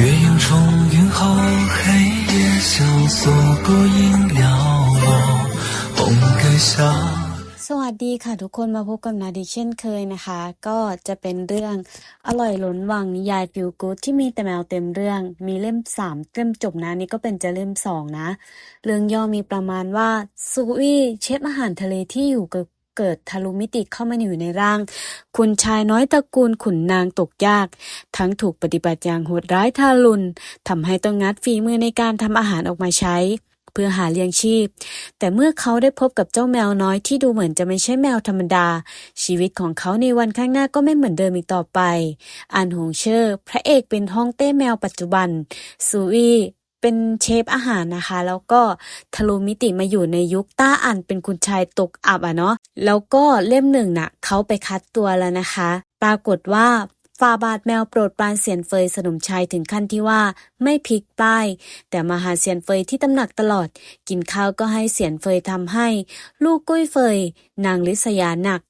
月影重云后，黑夜萧索，孤影寥落，红阁下。 สวัสดีค่ะทุกคนมาพบกับนาดิเช่นเคยนะคะ ก็จะเป็นเรื่องอร่อยล้นวังนิยายฟิลกู๊ดที่มีแต่แมวเต็มเรื่อง มีเล่มสามเล่มจบนะนี่ก็เป็นจะเล่มสองนะ เรื่องย่อมีประมาณว่าซูอี้เชฟอาหารทะเลที่อยู่ เกิดทะลุมิติเข้ามาอยู่ในร่าง คุณชายน้อยตระกูลขุนนางตกยาก ทั้งถูกปฏิบัติอย่างโหดร้ายทารุณทำให้ต้องงัดฝีมือในการทำอาหารออกมาใช้ เพื่อหาเลี้ยงชีพ แต่เมื่อเขาได้พบกับเจ้าแมวน้อยที่ดูเหมือนจะไม่ใช่แมวธรรมดา ชีวิตของเขาในวันข้างหน้าก็ไม่เหมือนเดิมอีกต่อไป อันหงเชอร์ พระเอกเป็นฮ่องเต้แมวปัจจุบันซูอี้ เป็นเชฟอาหารนะคะ แล้วก็ทะลุมิติมาอยู่ในยุคต้าอันเป็นคุณชายตกอับอะเนาะแล้วก็เล่มหนึ่งน่ะเขาไปคัดตัวแล้วนะคะ ปรากฏว่าฟาบาทแมวโปรดปรานเสียนเฟยสนมชัยถึงขั้นที่ว่าไม่พลิกป้าย แต่มาหาเสียนเฟยที่ตำหนักตลอด กินข้าวก็ให้เสียนเฟยทำให้ ลูกกุ้ยเฟย นางลิษยาหนัก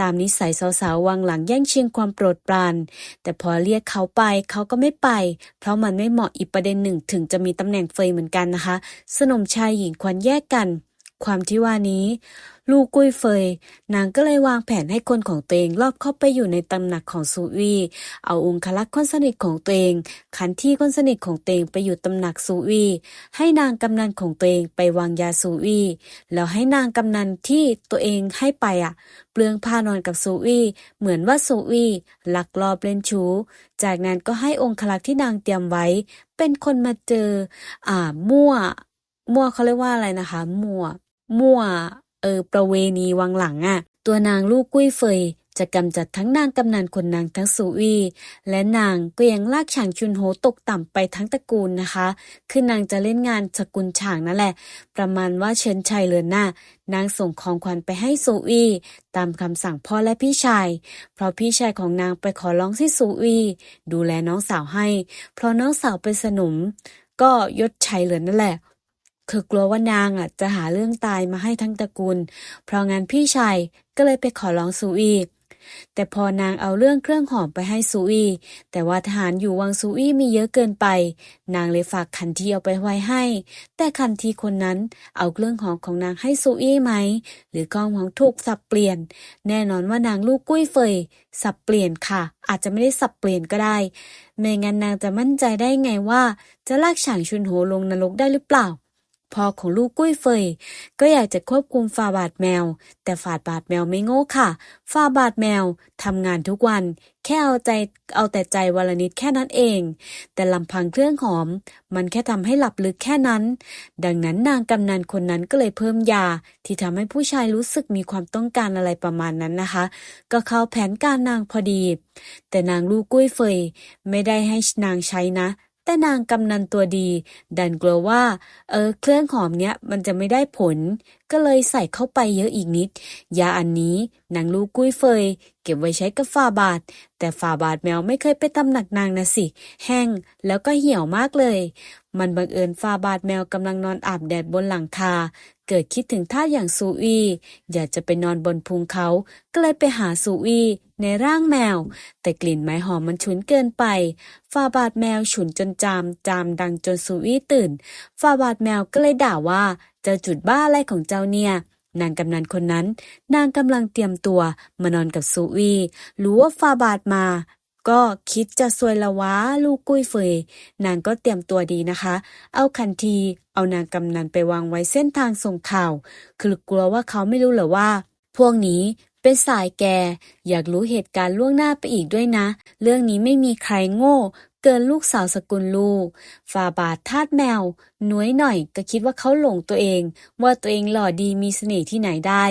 ตามนิสัยสาวๆวางหลังแย่งชิงความโปรดปราน แต่พอเรียกเขาไปเขาก็ไม่ไป เพราะมันไม่เหมาะอีกประเด็นหนึ่งถึงจะมีตำแหน่งเฟยเหมือนกันนะคะ สนมชายหญิงควรแยกกัน ความที่ว่านี้ ลูกกุ้ยเฟย นางก็เลยวางแผนให้คนของตัวเองรอบเข้าไปอยู่ในตำหนักของซูวีเอาองคลักษ์คนสนิทของตัวเอง ขันที่คนสนิทของตัวเองไปอยู่ตำหนักซูวีให้นางกำนันของตัวเองไปวางยาซูวีแล้วให้นางกำนันที่ตัวเองให้ไปอะ เปลืองผ้านอนกับซูวีเหมือนว่าซูวีลักลอบเล่นชู้ จากนั้นก็ให้องคลักษ์ที่นางเตรียมไว้ เป็นคนมาเจอ อ่ามั่วมั่วเขาเรียกว่าอะไรนะคะ มั่ว มั่ว เออ ประเวณีวังหลังอะ่ะ ตัวนางลูกกุ้ยเฟย จะกำจัดทั้งนางกำนันคนนางทั้งสุวีและนางก็ยังลากฉางชุนโฮตกต่ำไปทั้งตระกูลนะคะ คือนางจะเล่นงานสกุลฉางนั่นแหละ ประมาณว่าเชิญชัยเลือนหน้า นางส่งของขวัญไปให้สุวีตามคำสั่งพ่อและพี่ชาย เพราะพี่ชายของนางไปขอร้องที่สุวีดูแลน้องสาวให้ เพราะน้องสาวเป็นสนม ก็ยศชัยเหลือนนั่นแหละ คือกลัวว่านางอะจะหาเรื่องตายมาให้ทั้งตระกูล เพราะงั้นพี่ชายก็เลยไปขอร้องซูอีแต่พอนางเอาเรื่องเครื่องหอมไปให้ซูอีแต่ว่าทหารอยู่วังซูอีมีเยอะเกินไป นางเลยฝากขันทีเอาไปไว้ให้ แต่ขันทีคนนั้นเอาเครื่องหอมของนางให้ซูอีไหม หรือของของถูกสับเปลี่ยน แน่นอนว่านางลูกกุ้ยเฟย สับเปลี่ยนค่ะ อาจจะไม่ได้สับเปลี่ยนก็ได้ ไม่งั้นนางจะมั่นใจได้ไงว่า จะลากฉางชุนโหลงนรกได้หรือเปล่า พ่อของลูกกุ้ยเฟย ก็อยากจะควบคุมฟาบาทแมว แต่ฝาบาทแมวไม่โง่ค่ะฟาบาทแมวทำงานทุกวัน แค่เอาใจเอาแต่ใจวลนิดแค่นั้นเอง แต่ลำพังเครื่องหอม มันแค่ทำให้หลับลึกแค่นั้น ดังนั้นนางกำนันคนนั้นก็เลยเพิ่มยา ที่ทำให้ผู้ชายรู้สึกมีความต้องการอะไรประมาณนั้นนะคะ ก็เข้าแผนการนางพอดี แต่นางลูกกุ้ยเฟย ไม่ได้ให้นางใช้นะ แต่นางกำนันตัวดี ดันกลัวว่า เออ เครื่องหอมเนี้ยมันจะไม่ได้ผล ก็เลยใส่เข้าไปเยอะอีกนิด ยาอันนี้นางลูกกุ้ยเฟย เก็บไว้ใช้กับฝ่าบาท แต่ฝ่าบาทแมวไม่เคยไปตำหนักนางนะสิ แห้งแล้วก็เหี่ยวมากเลย มันบังเอิญฝ่าบาทแมวกำลังนอนอาบแดดบนหลังคา เกิดคิดถึงท่าอย่างซูอีอยากจะไปนอนบนพุงเขา ก็เลยไปหาซูอีในร่างแมว แต่กลิ่นไม้หอมมันฉุนเกินไป ฟาบาทแมวฉุนจนจาม จามดังจนซูอี้ตื่น ฟาบาทแมวก็เลยด่าว่า เจ้าจุดบ้าอะไรของเจ้าเนี่ยนางกำนันคนนั้น นางกำลังเตรียมตัวมานอนกับซูอีรู้ว่าฟาบาทมา ก็คิดจะซวยละวะลูกกุ้ยเฟย นางก็เตรียมตัวดีนะคะ เอาคันที เอานางกำนันไปวางไว้เส้นทางส่งข่าว คือกลัวว่าเขาไม่รู้เหรอว่า พวกนี้เป็นสายแก อยากรู้เหตุการณ์ล่วงหน้าไปอีกด้วยนะ เรื่องนี้ไม่มีใครโง่ เกินลูกสาวสกุลลูก ฝาบาททาดแมว หน้อยหน่อยก็คิดว่าเขาหลงตัวเอง ว่าตัวเองหล่อดีมีเสน่ห์ที่ไหนได้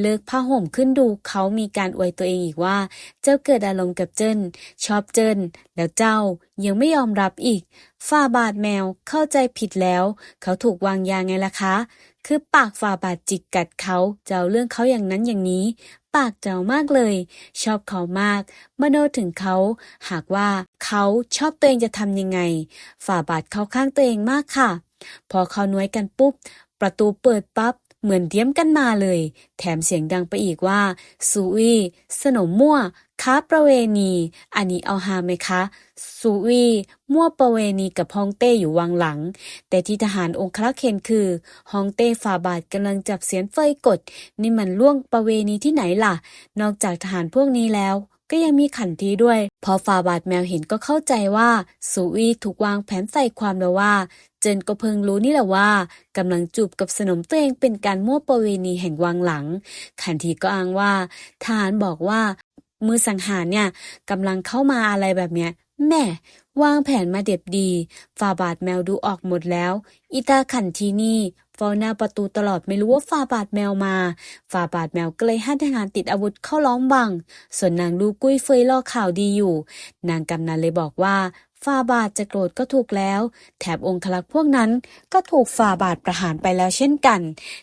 เลิกผ้าห่มขึ้นดูเขามีการอวยตัวเองอีกว่า เจ้าเกิดอารมณ์กับเจิ้น ชอบเจิ้น แล้วเจ้ายังไม่ยอมรับอีกฝ้าบาทแมวเข้าใจผิดแล้ว เขาถูกวางยาไงล่ะคะ คือปากฝ่าบาทจิกกัดเขาจะเอาเรื่องเขาอย่างนั้นอย่างนี้ ปากเจ้ามากเลย ชอบเขามาก มโนถึงเขา หากว่าเขาชอบตัวเองจะทำยังไง ฝ่าบาทเขาข้างตัวเองมากค่ะ พอเขาน้วยกันปุ๊บ ประตูเปิดปับ๊บ เหมือนเตรียมกันมาเลย แถมเสียงดังไปอีกว่าซูอี้สนมมั่วค้าประเวณี อันนี้เอาฮาไหมคะซูอี้มั่วประเวณีกับฮองเต้อยู่วังหลัง แต่ที่ทหารองครักษ์เห็นคือฮองเต้ฝ่าบาทกำลังจับเสียนเฟยกด นี่มันล่วงประเวณีที่ไหนล่ะ นอกจากทหารพวกนี้แล้วก็ยังมีขันทีด้วย พอฟาบาทแมวเห็นก็เข้าใจว่าซูอี้ถูกวางแผนใส่ความแล้วว่า เจนก็เพิ่งรู้นี่แหละว่ากำลังจูบกับสนมตัวเองเป็นการมั่วประเวณีแห่งวังหลัง ขันทีก็อ้างว่าทหารบอกว่า มือสังหารเนี่ยกำลังเข้ามาอะไรแบบเนี้ยแม่วางแผนมาเด็บดีฟาบาทแมวดูออกหมดแล้วอีตาขันทีนี่ เฝ้าหน้าประตูตลอดไม่รู้ว่าฟาบาดแมวมาฟาบาดแมวก็เลยให้ทหารติดอาวุธเข้าล้อมบัง ส่วนนางลูกกุ้ยเฟยรอข่าวดีอยู่ นางกำนันเลยบอกว่า ฟาบาทจะโกรธก็ถูกแล้ว แถบองคลักษ์พวกนั้นก็ถูกฟาบาทประหารไปแล้วเช่นกัน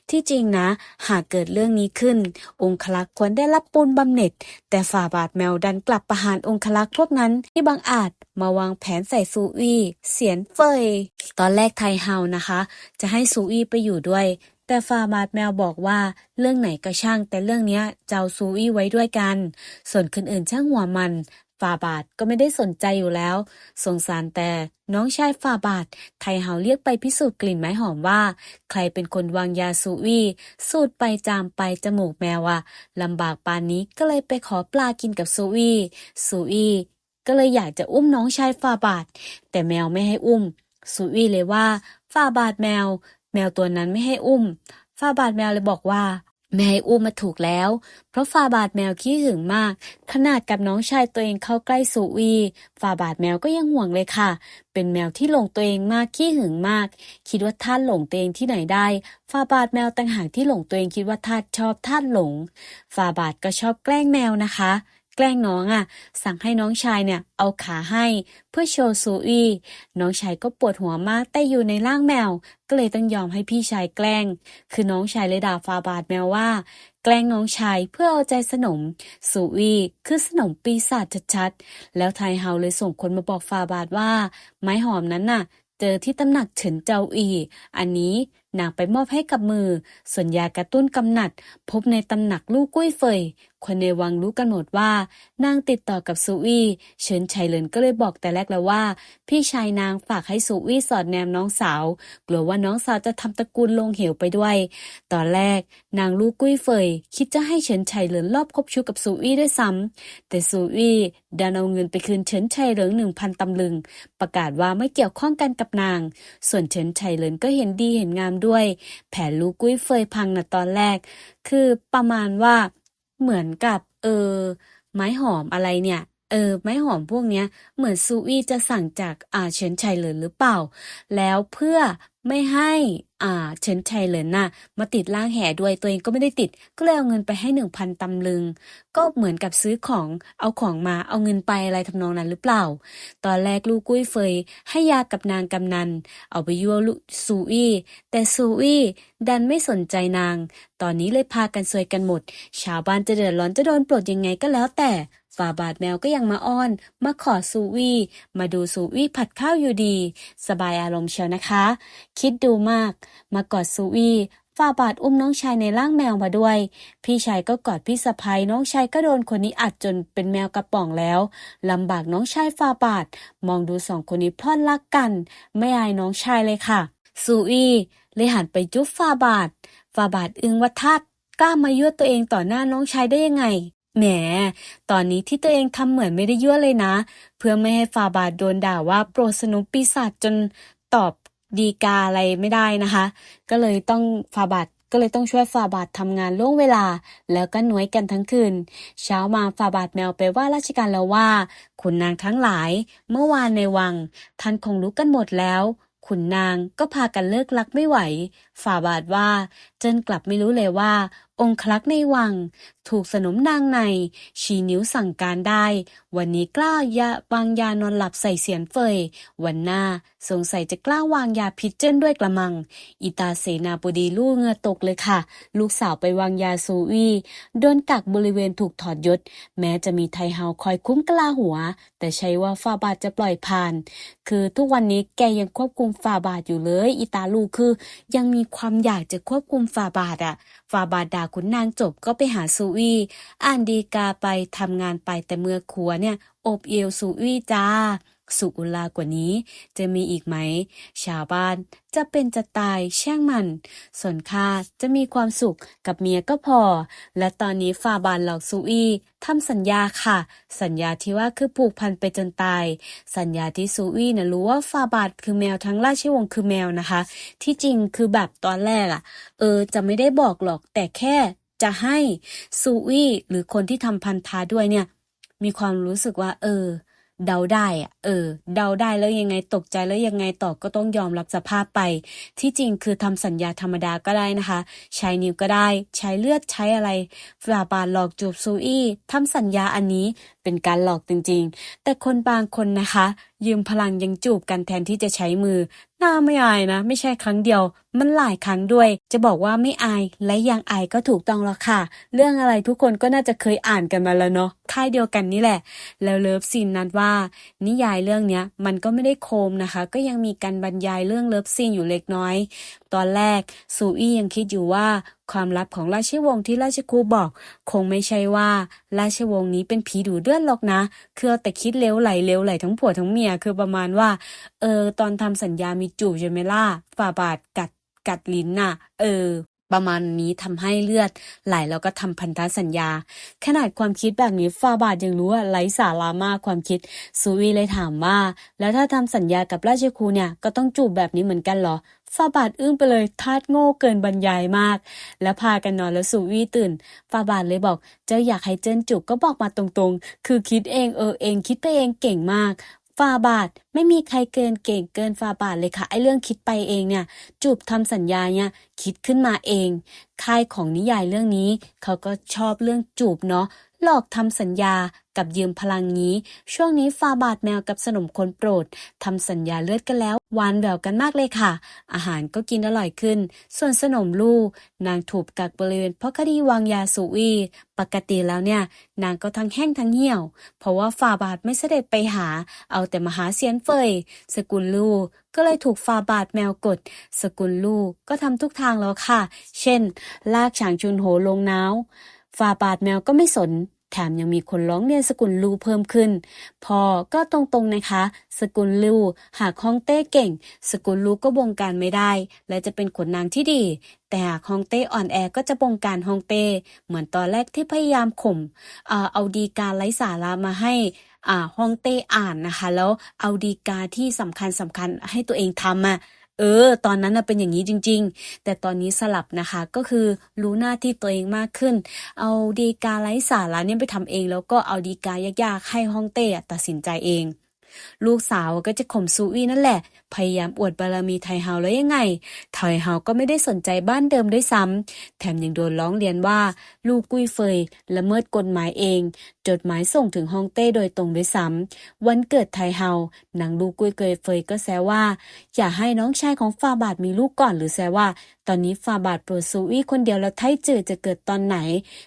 ที่จริงนะ หากเกิดเรื่องนี้ขึ้น องคลักษ์ควรได้รับปูนบำเหน็จ แต่ฝ่าบาทแมวดันกลับประหารองคลักษ์พวกนั้นที่บังอาจมาวางแผนใส่ซูอี้เสียนเฟย ตอนแรกไทเฮานะคะ จะให้ซูอี้ไปอยู่ด้วยแต่ฟาบาทแมวบอกว่าเรื่องไหนก็ช่าง แต่เรื่องนี้ยจะเอาซูอี้ไว้ด้วยกัน ส่วนคนอื่นช่างหัวมัน ฟาบาทก็ไม่ได้สนใจอยู่แล้ว สงสารแต่น้องชายฟาบาท ไทเฮาเรียกไปพิสูจน์กลิ่นไม้หอมว่า ใครเป็นคนวางยาซูอี้สูดไปจามไปจมูกแมวอะลำบากปานนี้ก็เลยไปขอปลากินกับซูอี้ซูอี้ก็เลยอยากจะอุ้มน้องชายฟาบาท แต่แมวไม่ให้อุ้มซูอี้เลยว่าฟาบาทแมว แมวตัวนั้นไม่ให้อุ้มฟาบาทแมวเลยบอกว่า ไม่ให้อุ้มมาถูกแล้ว เพราะฟาบาทแมวขี้หึงมาก ขนาดกับน้องชายตัวเองเข้าใกล้สุวี ฟาบาทแมวก็ยังห่วงเลยค่ะ เป็นแมวที่หลงตัวเองมากขี้หึงมาก คิดว่าท่านหลงตัวเองที่ไหนได้ ฟาบาทแมวต่างหากที่หลงตัวเองคิดว่าท่านชอบท่านหลง ฟาบาทก็ชอบแกล้งแมวนะคะ แกล้งน้องอะ สั่งให้น้องชายเนี่ยเอาขาให้ เพื่อโชว์ซูอีน้องชายก็ปวดหัวมากแต่อยู่ในร่างแมว ก็เลยต้องยอมให้พี่ชายแกล้ง คือน้องชายเลยด่าฟาบาทแมวว่า แกล้งน้องชายเพื่อเอาใจสนมซูอีคือสนมปีศาจชัดๆ แล้วไทเฮาเลยส่งคนมาบอกฟาบาทว่า ไม้หอมนั้นน่ะ เจอที่ตำหนักเฉินเจาอี อันนี้นางไปมอบให้กับมือ ส่วนยากระตุ้นกำหนัด พบในตำหนักลูกกุ้ยเฟย คนในวังรู้กันหมดว่า นางติดต่อกับซูอี้เฉินไฉเหลินก็เลยบอกแต่แรกแล้วว่า พี่ชายนางฝากให้ซูอี้สอดแนมน้องสาว กลัวว่าน้องสาวจะทำตระกูลลงเหวไปด้วย ตอนแรก นางลูกกุ้ยเฟย คิดจะให้เฉินไฉเหลินรอบคบชู้กับซูอี้ด้วยซ้ำแต่ซูอี้ดันเอาเงินไปคืนเฉินไฉเหลินหนึ่งพันตำลึง ประกาศว่าไม่เกี่ยวข้องกันกับนาง ส่วนเฉินไฉเหลินก็เห็นดีเห็นงามด้วย แผนลูกกุ้ยเฟยพังนะตอนแรก คือประมาณว่าเหมือนกับ เออ ไม้หอมอะไรเนี่ย เออไม้หอมพวกเนี้ย เหมือนซูอี้จะสั่งจากอ่าเฉินไฉเหลินหรือเปล่า แล้วเพื่อไม่ให้อ่าเฉินไฉเหลินน่ะ มาติดล่างแห่ด้วยตัวเองก็ไม่ได้ติด ก็เลยเอาเงินไปให้หนึ่งพันตำลึง ก็เหมือนกับซื้อของเอาของมาเอาเงินไปอะไรทำนองนั้นหรือเปล่า ตอนแรกลูกกุ้ยเฟย ให้ยากับนางกำนัน เอาไปยั่วลูซูอี้แต่ซูอี้ดันไม่สนใจนาง ตอนนี้เลยพากันซวยกันหมด ชาวบ้านจะเดือดร้อนจะโดนปลดยังไงก็แล้วแต่ ฝาบาทแมวก็ยังมาอ้อน มาขอซูวี่มาดูซูวี่ผัดข้าวอยู่ดี สบายอารมณ์เชียวนะคะ คิดดูมาก มากอดซูวี่ฝาบาทอุ้มน้องชายในร่างแมวมาด้วย พี่ชายก็กอดพี่สะพ้ยน้องชายก็โดนคนนี้อัดจนเป็นแมวกระป๋องแล้วลำบากน้องชายฟาบาท มองดูสองคนนี้พล่อนรักกัน ไม่อายน้องชายเลยค่ะซูอีเลยหันไปจุ๊บฟาบาทฟาบาทอึ้งว่าทัดกล้ามายั่วตัวเองต่อหน้าน้องชายได้ยังไง แหม ตอนนี้ที่ตัวเองทำเหมือนไม่ได้ยั่วเลยนะ เพื่อไม่ให้ฟาบาทโดนด่าว่าโปรดสนุปปีศาจจนตอบดีกาอะไรไม่ได้นะคะ ก็เลยต้องฟาบาทก็เลยต้องช่วยฟาบาททำงานล่วงเวลา แล้วก็หน่วยกันทั้งคืน เช้ามาฟาบาทแมวไปว่าราชการแล้วว่า ขุนนางทั้งหลาย เมื่อวานในวัง ท่านคงรู้กันหมดแล้ว ขุนนางก็พากันเลิกลักไม่ไหว ฝ่าบาทว่าเจนกลับไม่รู้เลยว่า องคลักษ์ในวัง ถูกสนมนางใน ชี้นิ้วสั่งการได้ วันนี้กล้ายาวางยานอนหลับใส่เสียนเฟย วันหน้าสงสัยจะกล้าวางยาพิษเจิ้นด้วยกระมังอีตาเสนาบดีลูกเงือตกเลยค่ะ ลูกสาวไปวางยาซูวีโดนกักบริเวณถูกถอดยศ แม้จะมีไทเฮาคอยคุ้มกลาหัว แต่ใช่ว่าฟาบาทจะปล่อยผ่าน คือทุกวันนี้แกยังควบคุมฟาบาทอยู่เลยอีตาลูกคือ ยังมีความอยากจะควบคุมฟาบาทอะฟาบาทด่าขุนนางจบก็ไปหาซูวี่อ่านดีกาไปทำงานไปแต่เมื่อครัวเนี่ย อบเอวซูวี่จ้า สุขุลากว่านี้ จะมีอีกไหม ชาวบ้านจะเป็นจะตายแช่งมัน ส่วนข้าจะมีความสุขกับเมียก็พอ และตอนนี้ฟาบานหลอกซูอี้ทำสัญญาค่ะ สัญญาที่ว่าคือผูกพันไปจนตาย สัญญาที่ซูอี้นะรู้ว่าฟาบาทคือแมวทั้งราชวงศ์คือแมวนะคะ ที่จริงคือแบบตอนแรกอะเออจะไม่ได้บอกหรอกแต่แค่จะให้ซูอี้หรือคนที่ทำพันธาด้วยเนี่ยมีความรู้สึกว่า เออ เดาได้อะเออ เดาได้แล้วยังไงตกใจแล้วยังไงต่อก็ต้องยอมรับสภาพไป ที่จริงคือทำสัญญาธรรมดาก็ได้นะคะ ใช้นิ้วก็ได้ ใช้เลือดใช้อะไรฝ่าบาทหลอกจูบซูอี้ทำสัญญาอันนี้เป็นการหลอกจริงๆ แต่คนบางคนนะคะยืมพลังยังจูบกันแทนที่จะใช้มือน่าไม่อายนะ ไม่ใช่ครั้งเดียว มันหลายครั้งด้วย จะบอกว่าไม่อายและยังอายก็ถูกต้องแล้วค่ะ เรื่องอะไรทุกคนก็น่าจะเคยอ่านกันมาแล้วเนาะค่ายเดียวกันนี่แหละ แล้วเลิฟซีนนั้นว่า นิยายเรื่องเนี้ยมันก็ไม่ได้โคมนะคะ ก็ยังมีการบรรยายเรื่องเลิฟซีนอยู่เล็กน้อย ตอนแรก ซูอี้ยังคิดอยู่ว่า ความลับของราชวงศ์ที่ราชครูบอก คงไม่ใช่ว่า ราชวงศ์นี้เป็นผีดูเดือดหรอกนะ คือแต่คิดเล้วไหลเล้วไหลทั้งผัวทั้งเมียคือประมาณว่า เออ ตอนทำสัญญามีจูบใช่ไหมล่ะฝ่าบาทกัดกัดลิ้นน่ะ เออ ประมาณนี้ทำให้เลือดไหลแล้วก็ทำพันธสัญญา ขนาดความคิดแบบนี้ฟาบาทยังรู้ว่าไร้สาระมากความคิดซูวีเลยถามว่า แล้วถ้าทำสัญญากับราชครูเนี่ยก็ต้องจูบแบบนี้เหมือนกันเหรอฟาบาทอึ้งไปเลยทาดโง่เกินบรรยายมาก แล้วพากันนอนแล้วซูวีตื่นฟาบาทเลยบอก เจ้าอยากให้เจิ้นจูบก็บอกมาตรงๆ คือคิดเองเออเองคิดไปเองเก่งมาก ฝ่าบาทไม่มีใครเกินเก่งเกินฝ่าบาทเลยค่ะไอ้เรื่องคิดไปเองเนี่ย จูบทำสัญญาเนี่ยคิดขึ้นมาเอง ค่ายของนิยายเรื่องนี้ เขาก็ชอบเรื่องจูบเนาะหลอกทำสัญญา กับยืมพลังนี้ ช่วงนี้ฟาบาทแมวกับสนมคนโปรดทำสัญญาเลือดกันแล้วหวานแหววกันมากเลยค่ะ อาหารก็กินอร่อยขึ้น ส่วนสนมลูก นางถูกกักบริเวณเพราะคดีวางยาสูวีปกติแล้วเนี่ย นางก็ทั้งแห้งทั้งเหี่ยว เพราะว่าฟาบาทไม่เสด็จไปหา เอาแต่มาหาเซียนเฟย สกุลลูกก็เลยถูกฟาบาทแมวกด สกุลลูกก็ทำทุกทางแล้วค่ะ เช่น ลากฉางชุนโหลงน้าวฟาบาทแมวก็ไม่สน แถมยังมีคนร้องเรียนสกุลลูเพิ่มขึ้น พอก็ตรงๆนะคะ สกุลลูหากฮองเต้เก่ง สกุลลูก็บงการไม่ได้ และจะเป็นขนนางที่ดี แต่หากฮองเต้อ่อนแอก็จะบงการฮองเต้ เหมือนตอนแรกที่พยายามข่มเอาดีการไร้สาระมาให้ฮ่องเต้อ่านนะคะ แล้วเอาดีกาที่สำคัญสำคัญให้ตัวเองทำอะ เออ ตอนนั้นเป็นอย่างนี้จริง ๆ แต่ตอนนี้สลับนะคะ ก็คือรู้หน้าที่ตัวเองมากขึ้น เอาดีกาไร้สาระเนี่ยไปทำเอง แล้วก็เอาดีกายากๆให้ฮ่องเต้อะตัดสินใจเอง ลูกสาวก็จะข่มซูอี้นั่นแหละ พยายามอวดบารมีไทเฮาแล้วยังไง ไทเฮาก็ไม่ได้สนใจบ้านเดิมด้วยซ้ำแถมยังโดนร้องเรียนว่า ลูกกุ้ยเฟยละเมิดกฎหมายเอง จดหมายส่งถึงฮ่องเต้โดยตรงด้วยซ้ำวันเกิดไทเฮานางลูกกุ้ยเกยเฟยก็แซวว่า อย่าให้น้องชายของฟาบาทมีลูกก่อนหรือแซวว่า ตอนนี้ฟาบาทโปรดซูอี้คนเดียวแล้วไทจือจะเกิดตอนไหน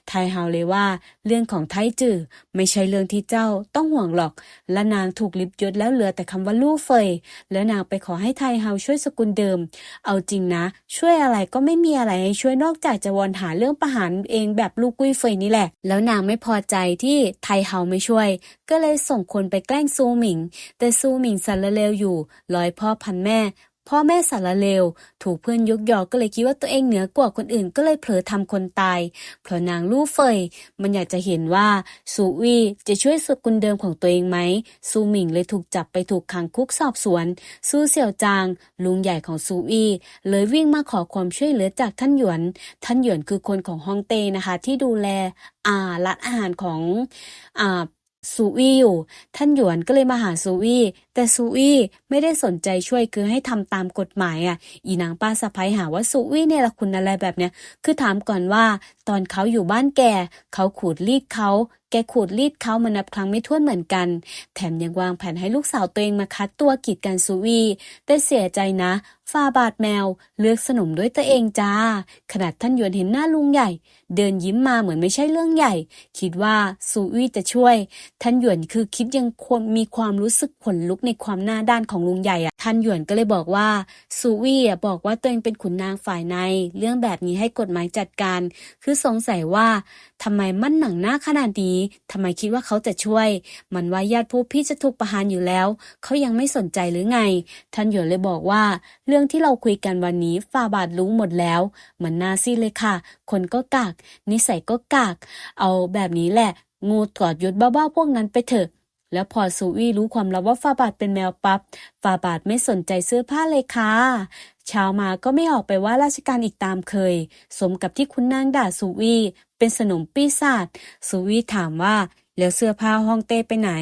ไทเฮาเลยว่า เรื่องของไทจือไม่ใช่เรื่องที่เจ้าต้องห่วงหรอกและนางถูกลิบยศแล้วเหลือแต่คำว่าลู่เฟย แล้วนางไปขอให้ไทเฮาช่วยสกุลเดิม เอาจริงนะ ช่วยอะไรก็ไม่มีอะไรให้ช่วยนอกจากจะวอนหาเรื่องประหารเองแบบลูกกุ้ยเฟยนี่แหละ แล้วนางไม่พอใจที่ไทเฮาไม่ช่วย ก็เลยส่งคนไปแกล้งซูหมิง แต่ซูหมิงสารเลวอยู่ร้อยพ่อพันแม่ พ่อแม่สารเลว ถูกเพื่อนยกยอก็เลยคิดว่าตัวเองเหนือกว่าคนอื่นก็เลยเผลอทำคนตาย เพราะนางลู่เฟย มันอยากจะเห็นว่าซูวีจะช่วยสกุลเดิมของตัวเองไหมซูหมิงเลยถูกจับไปถูกขังคุกสอบสวน ซูเสี่ยวจาง ลุงใหญ่ของซูวีเลยวิ่งมาขอความช่วยเหลือจากท่านหยวน ท่านหยวนคือคนของฮ่องเต้นะคะ ที่ดูแลอ่าร้านอาหารของอ่า ซูวี่อยู่ ท่านหยวนก็เลยมาหาซูวี่แต่ซูวี่ไม่ได้สนใจช่วยคือให้ทำตามกฎหมายอะ อีนางป้าสะพ้ยหาว่าซูวี่เนี่ยละคุณอะไรแบบเนี้ย คือถามก่อนว่าตอนเขาอยู่บ้านแกเขาขูดรีดเขา แกขูดรีดเขามานับครั้งไม่ถ้วนเหมือนกัน แถมยังวางแผนให้ลูกสาวตัวเองมาคัดตัวกีดกันซูวีแต่เสียใจนะ ฟาบาทแมว เลือกสนมด้วยตัวเองจ้า ขนาดท่านหยวนเห็นหน้าลุงใหญ่ เดินยิ้มมาเหมือนไม่ใช่เรื่องใหญ่ คิดว่าซูวีจะช่วย ท่านหยวนคือคิดยังควรมีความรู้สึกขนลุกในความหน้าด้านของลุงใหญ่อะท่านหยวนก็เลยบอกว่าซูวีอะบอกว่าตัวเองเป็นขุนนางฝ่ายใน เรื่องแบบนี้ให้กฎหมายจัดการ คือสงสัยว่าทำไมมั่นหนังหน้าขนาดนี้ทำไมคิดว่าเขาจะช่วย มันว่าญาติผู้พี่จะถูกประหารอยู่แล้ว เขายังไม่สนใจหรือไง ท่านหยวนเลยบอกว่าเรื่ององที่เราคุยกันวันนี้ฝ่าบาทรู้หมดแล้วเหมือนนาซี่เลยค่ะ คนก็กาก นิสัยก็กาก เอาแบบนี้แหละ งูกอดยศบ้าๆพวกนั้นไปเถอะ แล้วพอซูวี่รู้ความลับว่าฟาบาทเป็นแมวปับ๊บฟาบาทไม่สนใจเสื้อผ้าเลยค่ะเช้ามาก็ไม่ออกไปว่าราชการอีกตามเคย สมกับที่คุณนางด่าซูวี่เป็นสนมปีศาจซูวี่ถามว่าแล้วเสื้อผ้าห้องเต้ไปไหน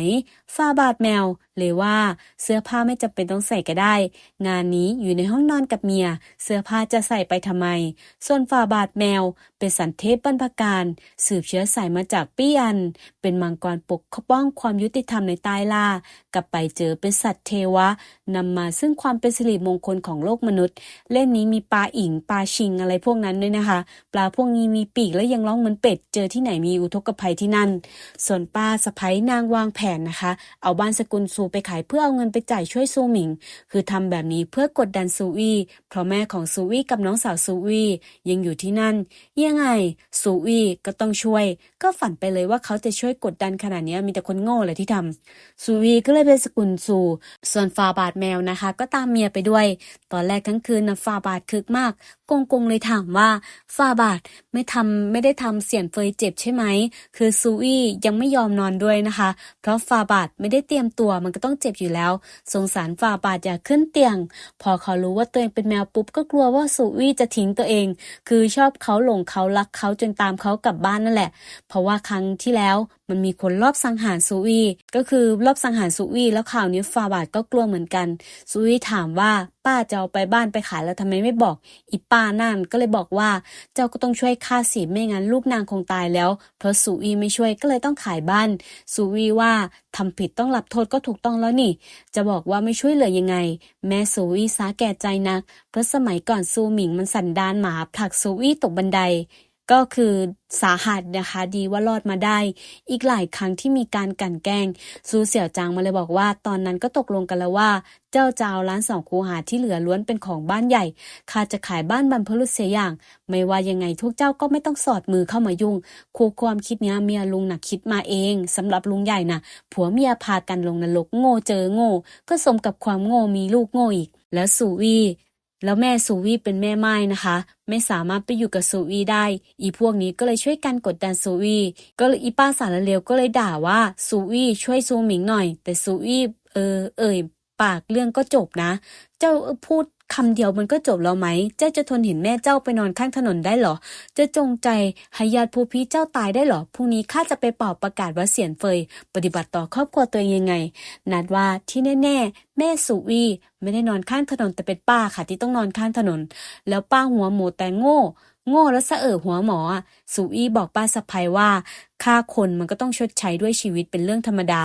ฟาบาทแมว เลยว่าเสื้อผ้าไม่จำเป็นต้องใส่ก็ได้ งานนี้อยู่ในห้องนอนกับเมีย เสื้อผ้าจะใส่ไปทำไม ส่วนฟาบาทแมว เป็นสันเทพบรรพการ สืบเชื้อสายมาจากปี้ยัน เป็นมังกรปกป้องความยุติธรรมในใต้ล่า กลับไปเจอเป็นสัตว์เทวะนำมาซึ่งความเป็นสิริมงคลของโลกมนุษย์ เล่มนี้มีปลาอิงปลาชิงอะไรพวกนั้นด้วยนะคะ ปลาพวกนี้มีปีกและยังร้องเหมือนเป็ด เจอที่ไหนมีอุทกภัยที่นั่น ส่วนป้าสะพ้ยนางวางแผนนะคะ เอาบ้านสกุลซูไปขายเพื่อเอาเงินไปจ่ายช่วยซูหมิง คือทำแบบนี้เพื่อกดดันซูวี่เพราะแม่ของซูวี่กับน้องสาวซูวี่ยังอยู่ที่นั่น ยังไงซูวี่ก็ต้องช่วย ก็ฝันไปเลยว่าเขาจะช่วยกดดันขนาดนี้มีแต่คนโง่เลยที่ทำซูวีก็เลยเป็นสกุลซูส่วนฟาบาทแมวนะคะ ก็ตามเมียไปด้วย ตอนแรกทั้งคืนนะฟาบาทคึกมาก กงกงเลยถามว่าฟาบาทไม่ทำไม่ได้ทำเสียนเฟยเจ็บใช่ไหม คือซูวี่ยังไม่ยอมนอนด้วยนะคะ เพราะฟาบาทไม่ได้เตรียมตัวมันก็ต้องเจ็บอยู่แล้ว สงสารฟาบาทอยากขึ้นเตียง พอเขารู้ว่าตัวเองเป็นแมวปุ๊บก็กลัวว่าซูวี่จะทิ้งตัวเอง คือชอบเขาหลงเขารักเขาจนตามเขากลับบ้านนั่นแหละ เพราะว่าครั้งที่แล้ว มันมีคนรอบสังหารซูวีก็คือรอบสังหารซูวีแล้วข่าวนี้ฟาบาทก็กลัวเหมือนกันซูวีถามว่าป้าจะเอาไปบ้านไปขายแล้วทำไมไม่บอก อีป้านั่นก็เลยบอกว่า เจ้าก็ต้องช่วยค่าสีไม่งั้นลูกนางคงตายแล้ว เพราะซูวีไม่ช่วยก็เลยต้องขายบ้านซูวีว่าทำผิดต้องรับโทษก็ถูกต้องแล้วนี่ จะบอกว่าไม่ช่วยเหลือยังไง แม่ซูวีสาแก่ใจนัก เพราะสมัยก่อนซูหมิงมันสันดานหมาผลักซูวีตกบันได ก็คือสาหัสนะคะ ดีว่ารอดมาได้ อีกหลายครั้งที่มีการกันแกล้ง ซูเสี่ยวจางมาเลยบอกว่า ตอนนั้นก็ตกลงกันแล้วว่า เจ้าจะเอาร้านสองคูหาที่เหลือล้วนเป็นของบ้านใหญ่ข้าจะขายบ้านบรรพบุรุษเสียอย่าง ไม่ว่ายังไงทุกเจ้าก็ไม่ต้องสอดมือเข้ามายุ่งครูความคิดเนี้ยเมียลุงน่ะคิดมาเองสำหรับลุงใหญ่น่ะ ผัวเมียพากันลงนรกโง่เจอโง่ ก็สมกับความโง่มีลูกโง่อีก แล้วสูวี แล้วแม่ซูวีเป็นแม่ไม้นะคะ ไม่สามารถไปอยู่กับซูวีได้ อีพวกนี้ก็เลยช่วยกันกดดันซูวีก็เลยอีป้าสารเลวก็เลยด่าว่าซูวีช่วยซูหมิงหน่อย แต่ซูวีเออเอ่ยปากเรื่องก็จบนะ เจ้าพูด คำเดียวมันก็จบแล้วไหม เจ้าจะทนเห็นแม่เจ้าไปนอนข้างถนนได้เหรอ จะจงใจให้ญาติผู้พี่เจ้าตายได้เหรอ พรุ่งนี้ข้าจะไปเป่าประกาศว่าเสียนเฟย ปฏิบัติต่อครอบครัวตัวเองยังไง นัดว่าที่แน่ๆ แม่สุวีไม่ได้นอนข้างถนนแต่เป็นป้าค่ะที่ต้องนอนข้างถนน แล้วป้าหัวหมูแต่โง่ โง่แล้วสะเออหัวหมออะสุอีบอกป้าสะพายว่าฆ่าคนมันก็ต้องชดใช้ด้วยชีวิตเป็นเรื่องธรรมดา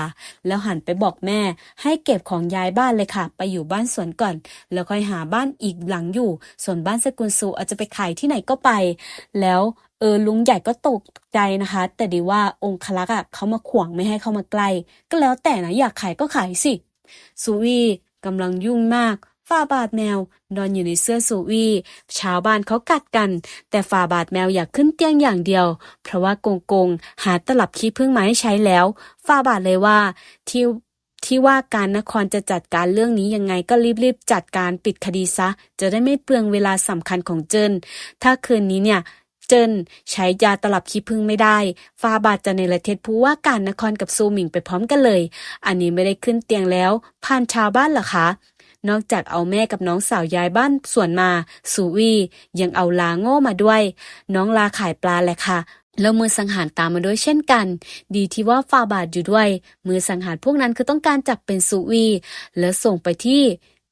แล้วหันไปบอกแม่ ให้เก็บของย้ายบ้านเลยค่ะ ไปอยู่บ้านสวนก่อน แล้วค่อยหาบ้านอีกหลังอยู่ ส่วนบ้านสกุลสูอาจจะไปขายที่ไหนก็ไป แล้วเออลุงใหญ่ก็ตกใจนะคะ แต่ดีว่าองคลักษ์อะเขามาขวางไม่ให้เข้ามาใกล้ ก็แล้วแต่นะอยากขายก็ขายสิสุวีกำลังยุ่งมาก ฝาบาทแมวนอนอยู่ในเสื้อสูวีชาวบ้านเขากัดกัน แต่ฝ่าบาทแมวอยากขึ้นเตียงอย่างเดียว เพราะว่าโกงกงหาตลับขี้ผึ้งมาให้ใช้แล้วฝ่าบาทเลยว่าที่ที่ว่าการนครจะจัดการเรื่องนี้ยังไงก็รีบๆจัดการปิดคดีซะ จะได้ไม่เปลืองเวลาสำคัญของเจินถ้าคืนนี้เนี่ยเจินใช้ยาตลับขี้ผึ้งไม่ได้ ฟาบาทจะในประเทศผู้ว่าการนครกับซูหมิงไปพร้อมกันเลย อันนี้ไม่ได้ขึ้นเตียงแล้ว ผ่านชาวบ้านเหรอคะ นอกจากเอาแม่กับน้องสาวย้ายบ้านส่วนมาสูวียังเอาลาโง่มาด้วย น้องลาขายปลาแหละค่ะแล้วมือสังหารตามมาด้วยเช่นกัน ดีที่ว่าฟาบาดอยู่ด้วย มือสังหารพวกนั้นคือต้องการจับเป็นสูวีแล้วส่งไปที่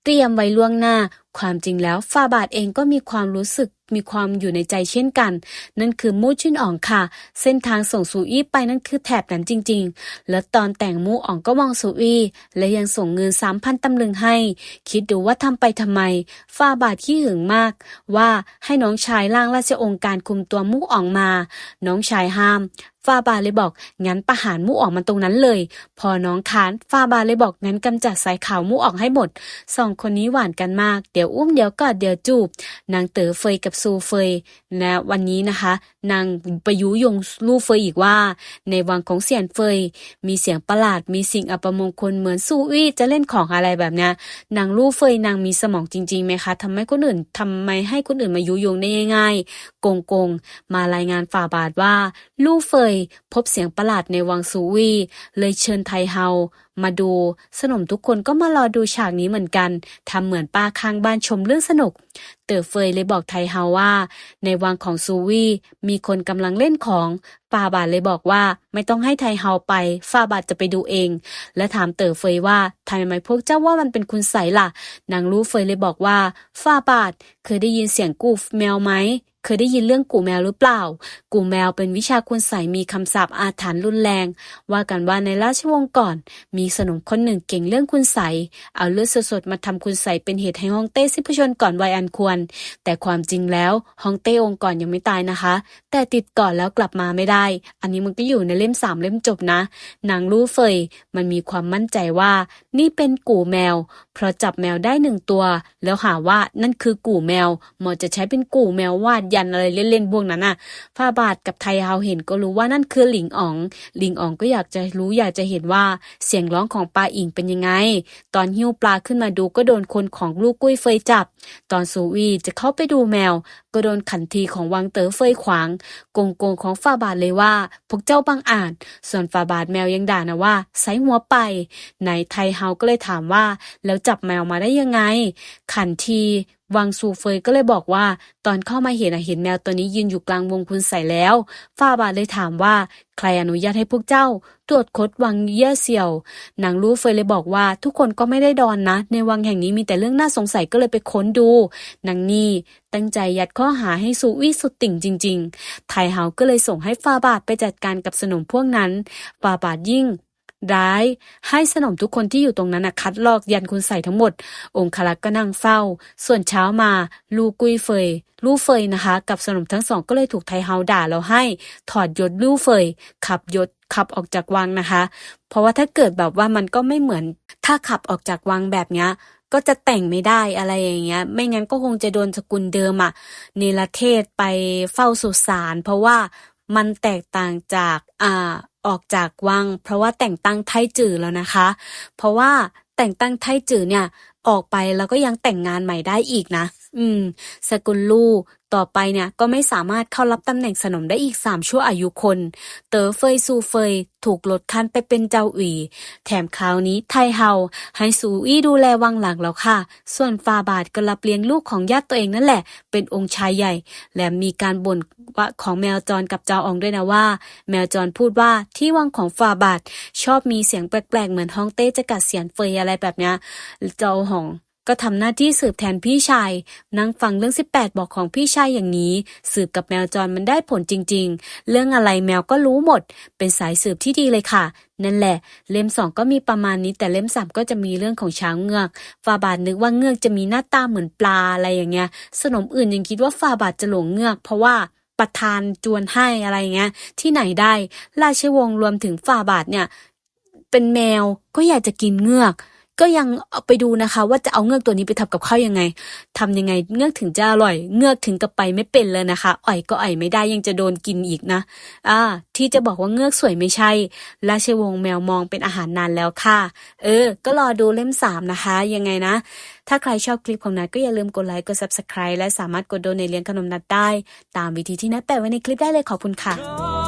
เตรียมไว้ล่วงหน้า ความจริงแล้วฟาบาดเองก็มีความรู้สึก มีความอยู่ในใจเช่นกัน นั่นคือมู่ชินอ่องค่ะ เส้นทางส่งสูอี้ไปนั่นคือแถบนั้นจริง ๆ แล้วตอนแต่งมู่อ่องก็มองสูอี้และยังส่งเงินสามพันตำลึงให้ คิดดูว่าทำไปทำไมฟาบาทขี้หึงมาก ว่าให้น้องชายล่างราชองค์การคุมตัวมู่อ่องมา น้องชายห้าม ฟาบาเลยบอก งั้นประหารมูออกมันตรงนั้นเลย พอน้องค้านฟาบาเลยบอกงั้นกำจัดสายขาวมูออกให้หมดสองคนนี้หวานกันมาก เดี๋ยวอุ้มเดี๋ยวกอดเดี๋ยวจูบ นางเต๋อเฟยกับซูเฟยนะวันนี้นะคะ นางประยุยงลู่เฟยอีกว่า ในวังของเสียนเฟย มีเสียงประหลาดมีสิ่งอัปมงคลเหมือนซูอี้จะเล่นของอะไรแบบนี้นางลู่เฟยนางมีสมองจริงๆไหมคะทำให้คนอื่นทำไมให้คนอื่นมายุยงได้ง่ายๆโกงกงมารายงานฝ่าบาทว่าลู่เฟยพบเสียงประหลาดในวังซูวี เลยเชิญไทเฮามาดู สนมทุกคนก็มารอดูฉากนี้เหมือนกัน ทำเหมือนป้าข้างบ้านชมเรื่องสนุก เต๋อเฟยเลยบอกไทเฮาว่า ในวังของซูวี่มีคนกำลังเล่นของฟาบาทเลยบอกว่าไม่ต้องให้ไทเฮาไปฟาบาทจะไปดูเอง และถามเต๋อเฟยว่าทำไมพวกเจ้าว่ามันเป็นคุณใสล่ะ นางรู้เฟยเลยบอกว่าฟาบาทเคยได้ยินเสียงกูฟแมวไหมเคยได้ยินเรื่องกูแมวหรือเปล่า กูแมวเป็นวิชาคุณใสมีคำสาปอาถรรพ์รุนแรง ว่ากันว่าในราชวงศ์ก่อน มีสนมคนหนึ่งเก่งเรื่องคุณใส เอาเลือดสดๆมาทำคุณใสเป็นเหตุให้ฮ่องเต้สิ้นพชนก่อนวัยอันควร แต่ความจริงแล้วฮ่องเต้องค์ก่อนยังไม่ตายนะคะ แต่ติดก่อนแล้วกลับมาไม่ได้ อันนี้มันก็อยู่ในเล่มสามเล่มจบนะ นางรู้เฟย มันมีความมั่นใจว่า นี่เป็นกู่แมว เพราะจับแมวได้หนึ่งตัว แล้วหาว่านั่นคือกู่แมว หมอจะใช้เป็นกู่แมววาดยันอะไรเล่นๆพวกนั้นน่ะฟ้าบาทกับไทยเฮาเห็นก็รู้ว่านั่นคือหลิงอ๋อง หลิงอ๋องก็อยากจะรู้อยากจะเห็นว่าเสียงร้องของปลาอิงเป็นยังไง ตอนหิ้วปลาขึ้นมาดูก็โดนคนของลูกกุ้ยเฟยจับ ตอนซูวีจะเข้าไปดูแมว ก็โดนขันทีของวังเต๋อเฟยขวางโกงโกงของฟาบาทเลยว่า พวกเจ้าบังอาจ ส่วนฟาบาทแมวยังด่านะว่าใส่หัวไปไหนไทยเฮาก็เลยถามว่า แล้วจับแมวมาได้ยังไง ขันที วังซูเฟยก็เลยบอกว่า ตอนเข้ามาเห็นเห็นแมวตัวนี้ยืนอยู่กลางวงคุณใส่แล้วฟาบาเลยถามว่า ใครอนุญาตให้พวกเจ้า ตรวจค้นวังเย่ยเซียวนางรู้เฟยเลยบอกว่า ทุกคนก็ไม่ได้ดอนนะ ในวังแห่งนี้มีแต่เรื่องน่าสงสัยก็เลยไปค้นดูนางนี่ตั้งใจยัดข้อหาให้ซูวี่สุดติ่งจริง ๆ ไทเฮาก็เลยส่งให้ฟาบาทไปจัดการกับสนมพวกนั้นฟาบาทยิ่ง ร้าย ให้สนมทุกคนที่อยู่ตรงนั้นนะคัดลอกยันคุณใส่ทั้งหมด องคลักษ์ก็นั่งเฝ้า ส่วนเช้ามา ลูกุยเฟย ลู่เฟยนะคะ กับสนมทั้งสองก็เลยถูกไทเฮาด่าแล้วให้ ถอดยศลู่เฟย ขับยศขับออกจากวังนะคะ เพราะว่าถ้าเกิดแบบว่ามันก็ไม่เหมือน ถ้าขับออกจากวังแบบเนี้ยก็จะแต่งไม่ได้อะไรอย่างเงี้ย ไม่งั้นก็คงจะโดนสกุลเดิมอะเนรเทศไปเฝ้าสุสานเพราะว่ามันแตกต่างจากอ่า ออกจากวัง เพราะว่าแต่งตั้งไทจือแล้วนะคะ เพราะว่าแต่งตั้งไทจือเนี่ยออกไปแล้วก็ยังแต่งงานใหม่ได้อีกนะ อืม สกุลลู่ ต่อไปเนี่ยก็ไม่สามารถเข้ารับตำแหน่งสนมได้อีกสามชั่วอายุคน เต๋อเฟยซูเฟย ถูกลดขั้นไปเป็นเจ้าอุ๋ยแถมคราวนี้ไทเฮาให้ซูอี้ดูแลวังหลังแล้วค่ะ ส่วนฟาบาทก็รับเลี้ยงลูกของญาติตัวเองนั่นแหละ เป็นองค์ชายใหญ่ และมีการบ่นว่าของแมวจรกับเจ้าอองด้วยนะว่า แมวจรพูดว่าที่วังของฟาบาทชอบมีเสียงแปลกๆเหมือนฮองเต้จะกัดเสียนเฟยอะไรแบบเนี้ยเจ้าหอง ก็ทำหน้าที่สืบแทนพี่ชาย นั่งฟังเรื่อง 18 บอกของพี่ชายอย่างนี้ สืบกับแมวจรมันได้ผลจริง ๆ เรื่องอะไรแมวก็รู้หมด เป็นสายสืบที่ดีเลยค่ะ นั่นแหละ เล่มสองก็มีประมาณนี้ แต่เล่มสามก็จะมีเรื่องของช้างเงือกฟาบาทนึกว่าเงือกจะมีหน้าตาเหมือนปลาอะไรอย่างเงี้ย สนมอื่นยังคิดว่าฟาบาทจะหลงเงือกเพราะว่าประธานจวนให้อะไรเงี้ย ที่ไหนได้ ราชวงศ์รวมถึงฟาบาทเนี่ย เป็นแมวก็อยากจะกินเงือก ก็ยังเอาไปดูนะคะ ว่าจะเอาเงือกตัวนี้ไปทำกับข้าวยังไงทำยังไงเงือกถึงจะอร่อย เงือกถึงกับไปไม่เป็นเลยนะคะอ่อยก็อ่อยไม่ได้ยังจะโดนกินอีกนะ อ่า ที่จะบอกว่าเงือกสวยไม่ใช่ราชวงศ์แมวมองเป็นอาหารนานแล้วค่ะ เออ ก็รอดูเล่มสามนะคะ ยังไงนะ ถ้าใครชอบคลิปของนัดก็อย่าลืมกดไลค์กด subscribe และสามารถกดโดนในเลี้ยงขนมนัดได้ ตามวิธีที่นัดแปะไว้ในคลิปได้เลยขอบคุณค่ะเพราะ